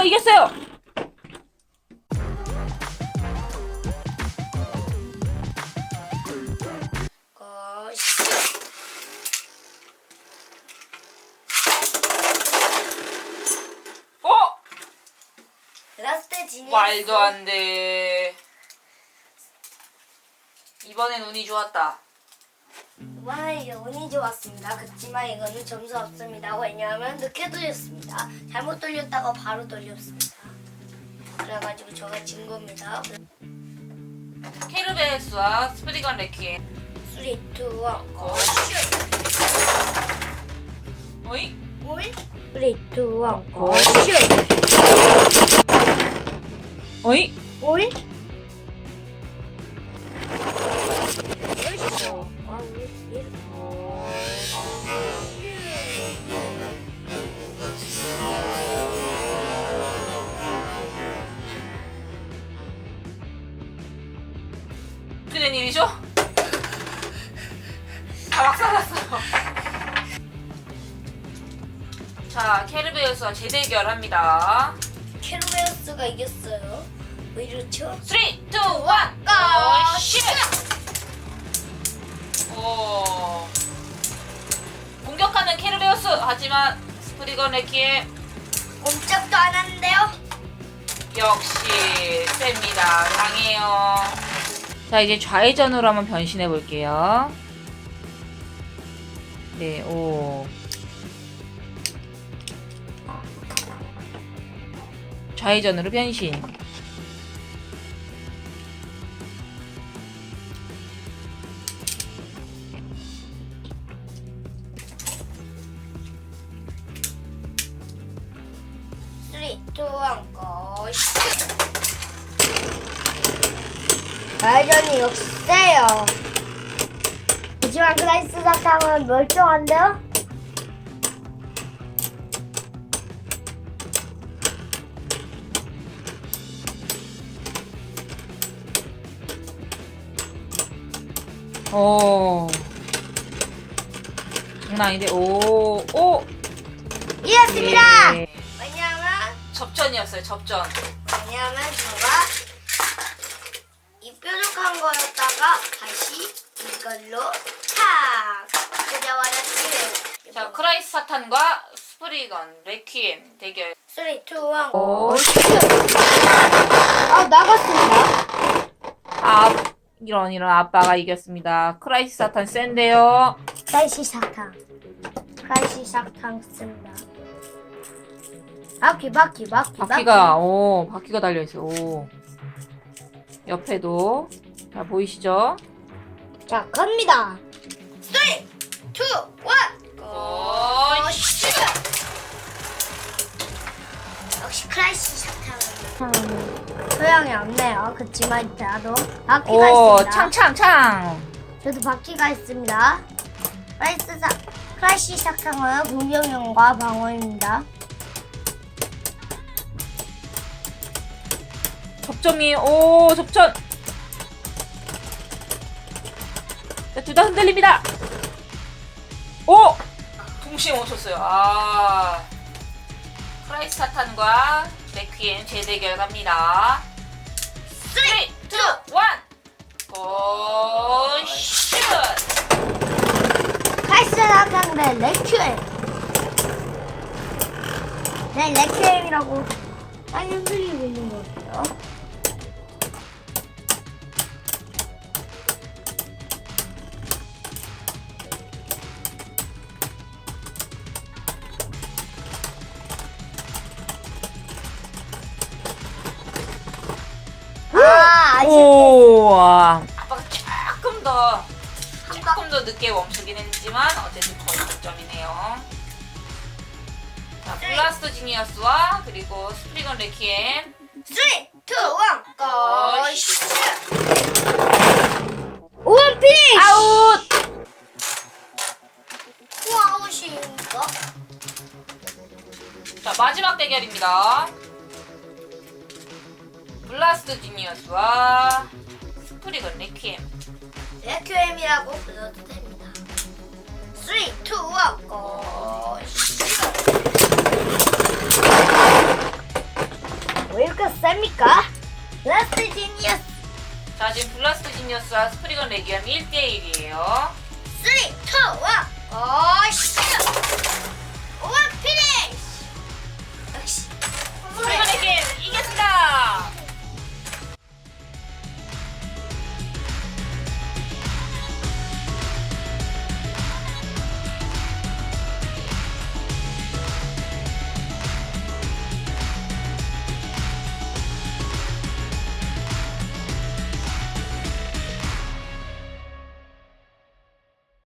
크라이스가 이겼어요. 어? 라스트 지니. 말도 안 돼. 이번엔 운이 좋았다. 이번에 운이 좋았습니다. 그렇지만 이거는 점수 없습니다. 왜냐하면 늦게 돌렸습니다. 잘못 돌렸다가 바로 돌렸습니다. 그래가지고 저가 진 겁니다. 케르베스와 스프리건 레퀴엠. 3, 2, 1, 고! 어이? 뭘? 3, 2, 1, 고! 어이? 뭘? 된 일이죠? 다 막살났어요. 자, 케르베스와 재대결합니다. 캐로베어스가 이겼어요. 왜 이렇죠? 3, 2, 1, 고! 슛! 오. 공격하는 케르베우스 하지만 스프리건 레키엠 꼼짝도 안 하는데요? 역시 셉니다. 강해요. 자 이제 좌회전으로 한번 변신해 볼게요. 네, 오. 좌회전으로 변신. 쓰리, 투, 원, 고! 발전이 역세요. 하지만 클라이스 사탕은 멀쩡한데요? 오. 장난 아닌데, 오, 오! 이겼습니다! 예. 왜냐면, 접전이었어요, 접전. 왜냐면 제가 이 뾰족한 거였다가 다시 이걸로 탁! 치는. 자, 크라이스 사탄과 스프리건, 레퀴엠 대결. 쓰리, 투, 원, 오, 아, 나갔습니다. 아, 이런, 이런 아빠가 이겼습니다. 크라이스 사탄 센데요. 크라이시 사탕. 크라이시 사탕 씁니다. 바퀴, 바퀴, 바퀴, 바퀴가, 오, 바퀴가 달려있어요. 오. 옆에도. 자, 보이시죠? 자, 갑니다. 3, 2, 1, 오, 슛! 역시 크라이시 사탕은 소용이 없네요. 그치만 나도 바퀴가 오, 있습니다. 창창창. 저도 바퀴가 있습니다. 크라이스 사, 크라이시 사탕은 공격용과 방어입니다. 접점이, 오, 접전. 자, 둘다 흔들립니다. 오! 동시에 멈췄어요. 아. 크라이스 사탄과 레퀴엠 재대결 갑니다. 3, 2, 1! 오, 슛! 크라이스 사탕 대 레큐엠. 네, 레큐엠이라고 빨리 흔들리고 있는 거예요. 아, 아 오, 와. 아빠가 조금 더, 조금 더 늦게 멈추긴 했지만, 어쨌든 거의 동점이네요. 자, 블라스터 지니어스와 그리고 스프리건 레키엠. 3, 2, 1, 고! 슛! 원 피니쉬! 아웃! 또 아웃인가? 자, 마지막 대결입니다. 블라스트 지니어스와 스프리건 레키엠. 레큐엠이라고 불러도 됩니다. 3, 2, 1, 고! 셉니까? 라스트 지니어스 자, 지금 블라스트 지니어스와 스프리건 레기엄이 1대1이에요. 3, 2, 1 오씨 원 피니쉬 역시 스프리건 레기엄 이겼습니다!